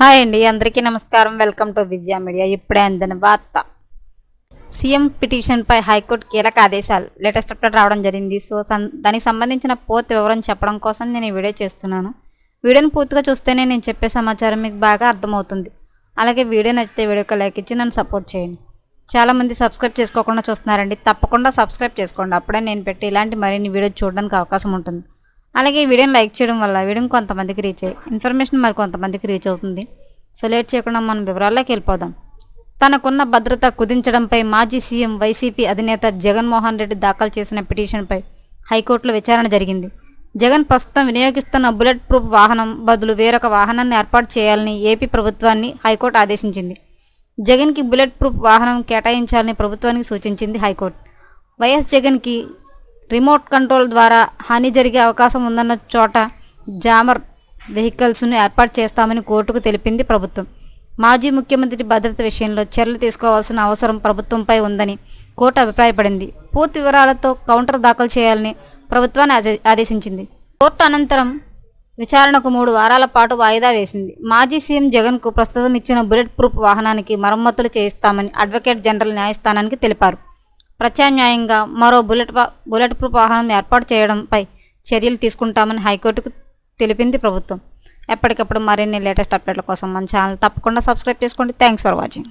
Hi అండి అందరికీ నమస్కారం. Welcome to Vijaya media. ఇప్పుడే అందిన వార్త. సీఎం పిటిషన్పై హైకోర్టు కీలక ఆదేశాలు. లేటెస్ట్ అప్డేట్ రావడం జరిగింది. సో దానికి సంబంధించిన పూర్తి వివరం చెప్పడం కోసం నేను ఈ వీడియో చేస్తున్నాను. వీడియోని పూర్తిగా చూస్తేనే నేను చెప్పే సమాచారం మీకు బాగా అర్థమవుతుంది. అలాగే వీడియో నచ్చితే వీడియోకి లైక్ ఇచ్చి నన్ను సపోర్ట్ చేయండి. చాలామంది సబ్స్క్రైబ్ చేసుకోకుండా చూస్తున్నారండి. తప్పకుండా సబ్స్క్రైబ్ చేసుకోండి. అప్పుడే నేను పెట్టి ఇలాంటి మరిన్ని వీడియో చూడడానికి అవకాశం ఉంటుంది. అలాగే ఈ వీడియోని లైక్ చేయడం వల్ల వీడియో కొంతమందికి రీచ్ అయ్యి ఇన్ఫర్మేషన్ మరి కొంతమందికి రీచ్ అవుతుంది. సో లేట్ చేయకుండా మనం వివరాల్లోకి వెళ్ళిపోదాం. తనకున్న భద్రత కుదించడంపై మాజీ సీఎం వైసీపీ అధినేత జగన్మోహన్ రెడ్డి దాఖలు చేసిన పిటిషన్పై హైకోర్టులో విచారణ జరిగింది. జగన్ ప్రస్తుతం వినియోగిస్తున్న బుల్లెట్ ప్రూఫ్ వాహనం బదులు వేరొక వాహనాన్ని ఏర్పాటు చేయాలని ఏపీ ప్రభుత్వాన్ని హైకోర్టు ఆదేశించింది. జగన్కి బుల్లెట్ ప్రూఫ్ వాహనం కేటాయించాలని ప్రభుత్వానికి సూచించింది హైకోర్టు. వైఎస్ జగన్కి రిమోట్ కంట్రోల్ ద్వారా హాని జరిగే అవకాశం ఉందన్న చోట జామర్ వెహికల్స్ను ఏర్పాటు చేస్తామని కోర్టుకు తెలిపింది ప్రభుత్వం. మాజీ ముఖ్యమంత్రి భద్రత విషయంలో చర్యలు తీసుకోవాల్సిన అవసరం ప్రభుత్వంపై ఉందని కోర్టు అభిప్రాయపడింది. పూర్తి వివరాలతో కౌంటర్ దాఖలు చేయాలని ప్రభుత్వాన్ని ఆదే- ఆదేశించింది. కోర్టు అనంతరం విచారణకు మూడు వారాల పాటు వాయిదా వేసింది. మాజీ సీఎం జగన్కు ప్రస్తుతం ఇచ్చిన బుల్లెట్ ప్రూఫ్ వాహనానికి మరమ్మతులు చేయిస్తామని అడ్వకేట్ జనరల్ న్యాయస్థానానికి తెలిపారు. ప్రత్యామ్నాయంగా మరో బుల్లెట్ బుల్లెట్ ప్రూఫ్ వాహనం ఏర్పాటు చేయడంపై చర్యలు తీసుకుంటామని హైకోర్టుకు తెలిపింది ప్రభుత్వం. ఎప్పటికప్పుడు మరిన్ని లేటెస్ట్ అప్డేట్ల కోసం మన ఛానల్ తప్పకుండా సబ్స్క్రైబ్ చేసుకోండి. Thanks for watching.